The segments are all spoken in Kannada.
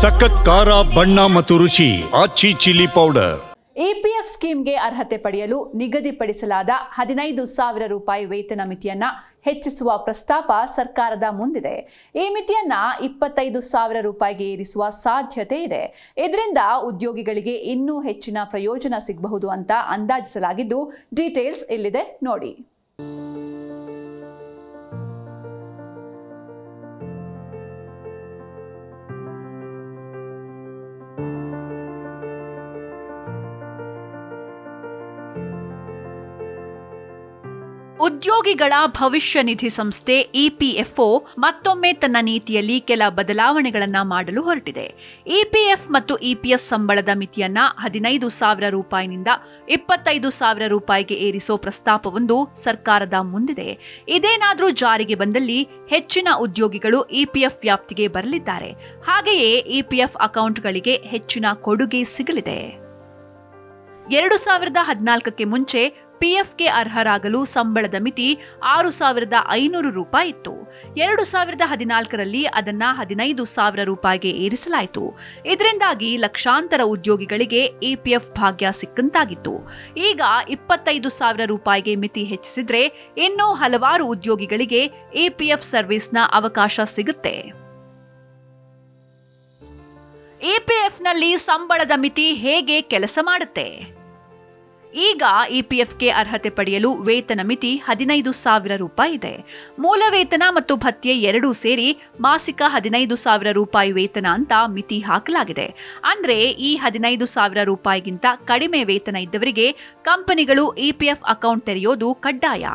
ಸಖತ್ ಖಾರ, ಬಣ್ಣ ಮತ್ತು ರುಚಿ, ಆಚಿ ಚಿಲ್ಲಿ ಪೌಡರ್. ಇಪಿಎಫ್ ಸ್ಕೀಮ್ಗೆ ಅರ್ಹತೆ ಪಡೆಯಲು ನಿಗದಿಪಡಿಸಲಾದ ಹದಿನೈದು ಸಾವಿರ ರೂಪಾಯಿ ವೇತನ ಮಿತಿಯನ್ನ ಹೆಚ್ಚಿಸುವ ಪ್ರಸ್ತಾಪ ಸರ್ಕಾರದ ಮುಂದಿದೆ. ಈ ಮಿತಿಯನ್ನ ಇಪ್ಪತ್ತೈದು ಸಾವಿರ ರೂಪಾಯಿಗೆ ಏರಿಸುವ ಸಾಧ್ಯತೆ ಇದೆ. ಇದರಿಂದ ಉದ್ಯೋಗಿಗಳಿಗೆ ಇನ್ನೂ ಹೆಚ್ಚಿನ ಪ್ರಯೋಜನ ಸಿಗಬಹುದು ಅಂತ ಅಂದಾಜಿಸಲಾಗಿದ್ದು, ಡೀಟೇಲ್ಸ್ ಇಲ್ಲಿದೆ ನೋಡಿ. ಉದ್ಯೋಗಿಗಳ ಭವಿಷ್ಯ ನಿಧಿ ಸಂಸ್ಥೆ ಇಪಿಎಫ್ಒ ಮತ್ತೊಮ್ಮೆ ತನ್ನ ನೀತಿಯಲ್ಲಿ ಕೆಲ ಬದಲಾವಣೆಗಳನ್ನು ಮಾಡಲು ಹೊರಟಿದೆ. ಇಪಿಎಫ್ ಮತ್ತು ಇಪಿಎಸ್ ಸಂಬಳದ ಮಿತಿಯನ್ನ ಹದಿನೈದು ಸಾವಿರ ರೂಪಾಯಿನಿಂದ ಇಪ್ಪತ್ತೈದು ಸಾವಿರ ರೂಪಾಯಿಗೆ ಏರಿಸೋ ಪ್ರಸ್ತಾಪವೊಂದು ಸರ್ಕಾರದ ಮುಂದಿದೆ. ಇದೇನಾದರೂ ಜಾರಿಗೆ ಬಂದಲ್ಲಿ ಹೆಚ್ಚಿನ ಉದ್ಯೋಗಿಗಳು ಇಪಿಎಫ್ ವ್ಯಾಪ್ತಿಗೆ ಬರಲಿದ್ದಾರೆ. ಹಾಗೆಯೇ ಇಪಿಎಫ್ ಅಕೌಂಟ್ಗಳಿಗೆ ಹೆಚ್ಚಿನ ಕೊಡುಗೆ ಸಿಗಲಿದೆ. ಎರಡು ಸಾವಿರದ ಹದಿನಾಲ್ಕಕ್ಕೆ ಮುಂಚೆ ಪಿಎಫ್ಗೆ ಅರ್ಹರಾಗಲು ಸಂಬಳದ ಮಿತಿ ಆರು ಸಾವಿರದ ಐನೂರು ರೂಪಾಯಿ ಇತ್ತು. ಎರಡು ಸಾವಿರದ ಹದಿನಾಲ್ಕರಲ್ಲಿ ಅದನ್ನ ಹದಿನೈದು ಸಾವಿರ ರೂಪಾಯಿಗೆ ಏರಿಸಲಾಯಿತು. ಇದರಿಂದಾಗಿ ಲಕ್ಷಾಂತರ ಉದ್ಯೋಗಿಗಳಿಗೆ ಇಪಿಎಫ್ ಭಾಗ್ಯ ಸಿಕ್ಕಂತಾಗಿತ್ತು. ಈಗ ಇಪ್ಪತ್ತೈದು ಸಾವಿರ ರೂಪಾಯಿಗೆ ಮಿತಿ ಹೆಚ್ಚಿಸಿದ್ರೆ ಇನ್ನೂ ಹಲವಾರು ಉದ್ಯೋಗಿಗಳಿಗೆ ಇಪಿಎಫ್ ಸರ್ವಿಸ್ನ ಅವಕಾಶ ಸಿಗುತ್ತೆ. ಇಪಿಎಫ್ನಲ್ಲಿ ಸಂಬಳದ ಮಿತಿ ಹೇಗೆ ಕೆಲಸ ಮಾಡುತ್ತೆ? ಈಗ ಇಪಿಎಫ್ಗೆ ಅರ್ಹತೆ ಪಡೆಯಲು ವೇತನ ಮಿತಿ ಹದಿನೈದು ಸಾವಿರ ರೂಪಾಯಿ ಇದೆ. ಮೂಲ ವೇತನ ಮತ್ತು ಭತ್ಯೆ ಎರಡೂ ಸೇರಿ ಮಾಸಿಕ ಹದಿನೈದು ಸಾವಿರ ರೂಪಾಯಿ ವೇತನ ಅಂತ ಮಿತಿ ಹಾಕಲಾಗಿದೆ. ಅಂದ್ರೆ ಈ ಹದಿನೈದು ಸಾವಿರ ರೂಪಾಯಿಗಿಂತ ಕಡಿಮೆ ವೇತನ ಇದ್ದವರಿಗೆ ಕಂಪನಿಗಳು ಇಪಿಎಫ್ ಅಕೌಂಟ್ ತೆರೆಯೋದು ಕಡ್ಡಾಯ.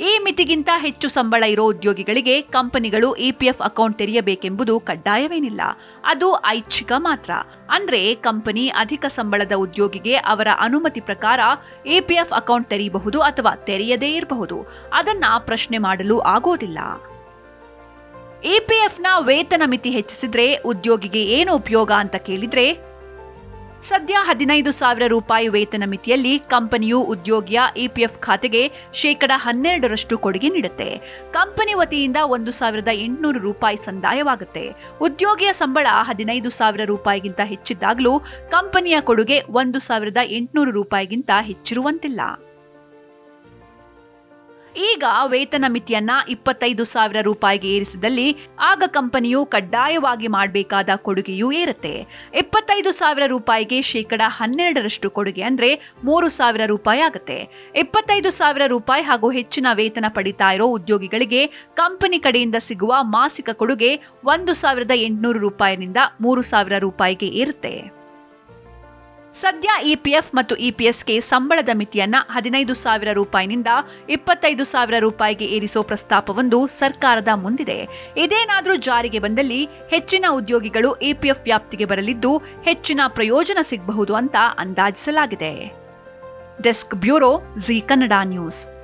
ಈ ಮಿತಿಗಿಂತ ಹೆಚ್ಚು ಸಂಬಳ ಇರೋ ಉದ್ಯೋಗಿಗಳಿಗೆ ಕಂಪನಿಗಳು ಇಪಿಎಫ್ ಅಕೌಂಟ್ ತೆರೆಯಬೇಕೆಂಬುದು ಕಡ್ಡಾಯವೇನಿಲ್ಲ. ಅದು ಐಚ್ಛಿಕ ಮಾತ್ರ. ಅಂದ್ರೆ ಕಂಪನಿ ಅಧಿಕ ಸಂಬಳದ ಉದ್ಯೋಗಿಗೆ ಅವರ ಅನುಮತಿ ಪ್ರಕಾರ ಇಪಿಎಫ್ ಅಕೌಂಟ್ ತೆರೆಯಬಹುದು ಅಥವಾ ತೆರೆಯದೇ ಇರಬಹುದು. ಅದನ್ನ ಪ್ರಶ್ನೆ ಮಾಡಲು ಆಗೋದಿಲ್ಲ. ಇಪಿಎಫ್ನ ವೇತನ ಮಿತಿ ಹೆಚ್ಚಿಸಿದ್ರೆ ಉದ್ಯೋಗಿಗೆ ಏನು ಉಪಯೋಗ ಅಂತ ಕೇಳಿದ್ರೆ ಸದ್ಯ ಹದಿನೈದು ಸಾವಿರ ರೂಪಾಯಿ ವೇತನ ಮಿತಿಯಲ್ಲಿ ಕಂಪನಿಯು ಉದ್ಯೋಗಿಯ ಇಪಿಎಫ್ ಖಾತೆಗೆ ಶೇಕಡ ಹನ್ನೆರಡರಷ್ಟು ಕೊಡುಗೆ ನೀಡುತ್ತೆ. ಕಂಪನಿ ವತಿಯಿಂದ ಒಂದು ಸಾವಿರದ ಎಂಟುನೂರು ರೂಪಾಯಿ ಸಂದಾಯವಾಗುತ್ತೆ. ಉದ್ಯೋಗಿಯ ಸಂಬಳ ಹದಿನೈದು ಸಾವಿರ ರೂಪಾಯಿಗಿಂತ ಹೆಚ್ಚಿದ್ದಾಗಲೂ ಕಂಪನಿಯ ಕೊಡುಗೆ ಒಂದು ಸಾವಿರದ ಎಂಟುನೂರು ರೂಪಾಯಿಗಿಂತ ಹೆಚ್ಚಿರುವಂತಿಲ್ಲ. ಈಗ ವೇತನ ಮಿತಿಯನ್ನ ಇಪ್ಪತ್ತೈದು ಸಾವಿರ ರೂಪಾಯಿಗೆ ಏರಿಸಿದಲ್ಲಿ ಆಗ ಕಂಪನಿಯು ಕಡ್ಡಾಯವಾಗಿ ಮಾಡಬೇಕಾದ ಕೊಡುಗೆಯೂ ಏರುತ್ತೆ. ಇಪ್ಪತ್ತೈದು ಸಾವಿರ ರೂಪಾಯಿಗೆ ಶೇಕಡ ಹನ್ನೆರಡರಷ್ಟು ಕೊಡುಗೆ ಅಂದ್ರೆ ಮೂರು ಸಾವಿರ ರೂಪಾಯಿ ಆಗುತ್ತೆ. ಇಪ್ಪತ್ತೈದು ಸಾವಿರ ರೂಪಾಯಿ ಹಾಗೂ ಹೆಚ್ಚಿನ ವೇತನ ಪಡಿತಾ ಇರೋ ಉದ್ಯೋಗಿಗಳಿಗೆ ಕಂಪನಿ ಕಡೆಯಿಂದ ಸಿಗುವ ಮಾಸಿಕ ಕೊಡುಗೆ ಒಂದು ಸಾವಿರದ ಎಂಟುನೂರು ರೂಪಾಯಿನಿಂದ ಮೂರು ಸಾವಿರ ರೂಪಾಯಿಗೆ ಏರುತ್ತೆ. ಸದ್ಯ ಇಪಿಎಫ್ ಮತ್ತು ಇಪಿಎಸ್ಗೆ ಸಂಬಳದ ಮಿತಿಯನ್ನ ಹದಿನೈದು ಸಾವಿರ ರೂಪಾಯಿನಿಂದ ಇಪ್ಪತ್ತೈದು ಸಾವಿರ ರೂಪಾಯಿಗೆ ಏರಿಸೋ ಪ್ರಸ್ತಾಪವೊಂದು ಸರ್ಕಾರದ ಮುಂದಿದೆ. ಇದೇನಾದರೂ ಜಾರಿಗೆ ಬಂದಲ್ಲಿ ಹೆಚ್ಚಿನ ಉದ್ಯೋಗಿಗಳು ಇಪಿಎಫ್ ವ್ಯಾಪ್ತಿಗೆ ಬರಲಿದ್ದು ಹೆಚ್ಚಿನ ಪ್ರಯೋಜನ ಸಿಗಬಹುದು ಅಂತ ಅಂದಾಜಿಸಲಾಗಿದೆ. Desk bureau Zee Kannada news.